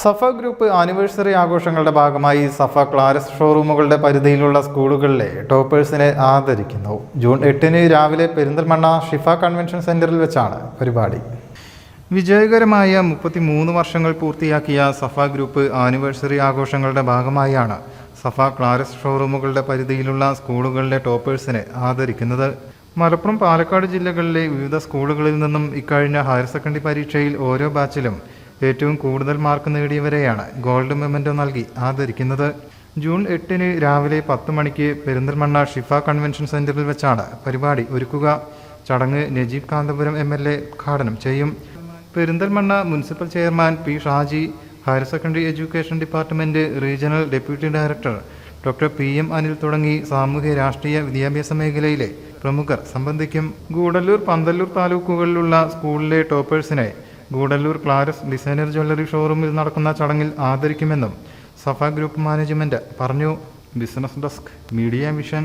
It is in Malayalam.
സഫ ഗ്രൂപ്പ് ആനിവേഴ്സറി ആഘോഷങ്ങളുടെ ഭാഗമായി സഫ ക്ലാരസ് ഷോറൂമുകളുടെ പരിധിയിലുള്ള സ്കൂളുകളിലെ ടോപ്പേഴ്സിനെ ആദരിക്കുന്നു. ജൂൺ എട്ടിന് രാവിലെ പെരിന്തൽമണ്ണ ഷിഫ കൺവെൻഷൻ സെന്ററിൽ വെച്ചാണ് പരിപാടി. വിജയകരമായ മുപ്പത്തിമൂന്ന് വർഷങ്ങൾ പൂർത്തിയാക്കിയ സഫ ഗ്രൂപ്പ് ആനിവേഴ്സറി ആഘോഷങ്ങളുടെ ഭാഗമായാണ് സഫ ക്ലാരസ് ഷോറൂമുകളുടെ പരിധിയിലുള്ള സ്കൂളുകളിലെ ടോപ്പേഴ്സിനെ ആദരിക്കുന്നത്. മലപ്പുറം പാലക്കാട് ജില്ലകളിലെ വിവിധ സ്കൂളുകളിൽ നിന്നും ഇക്കഴിഞ്ഞ ഹയർ സെക്കൻഡറി പരീക്ഷയിൽ ഓരോ ബാച്ചിലും ഏറ്റവും കൂടുതൽ മാർക്ക് നേടിയവരെയാണ് ഗോൾഡ് മെമന്റോ നൽകി ആദരിക്കുന്നത്. ജൂൺ എട്ടിന് രാവിലെ പത്ത് മണിക്ക് പെരിന്തൽമണ്ണ ഷിഫ കൺവെൻഷൻ സെന്ററിൽ വെച്ചാണ് പരിപാടി ഒരുക്കുക. ചടങ്ങ് Najeeb Kanthapuram M L A ഉദ്ഘാടനം ചെയ്യും. Perinthalmanna municipal chairman P Shaji higher secondary education department regional deputy director doctor P M Anil തുടങ്ങി സാമൂഹ്യ രാഷ്ട്രീയ വിദ്യാഭ്യാസ മേഖലയിലെ പ്രമുഖർ സംബന്ധിക്കും. ഗൂഡല്ലൂർ പന്തല്ലൂർ താലൂക്കുകളിലുള്ള സ്കൂളിലെ ടോപ്പേഴ്സിനെ ഗൂഡല്ലൂർ ക്ലാരസ് ഡിസൈനർ ജ്വല്ലറി ഷോറൂമിൽ നടക്കുന്ന ചടങ്ങിൽ ആദരിക്കുമെന്നും സഫ ഗ്രൂപ്പ് മാനേജ്മെന്റ് പറഞ്ഞു. Business desk media mission.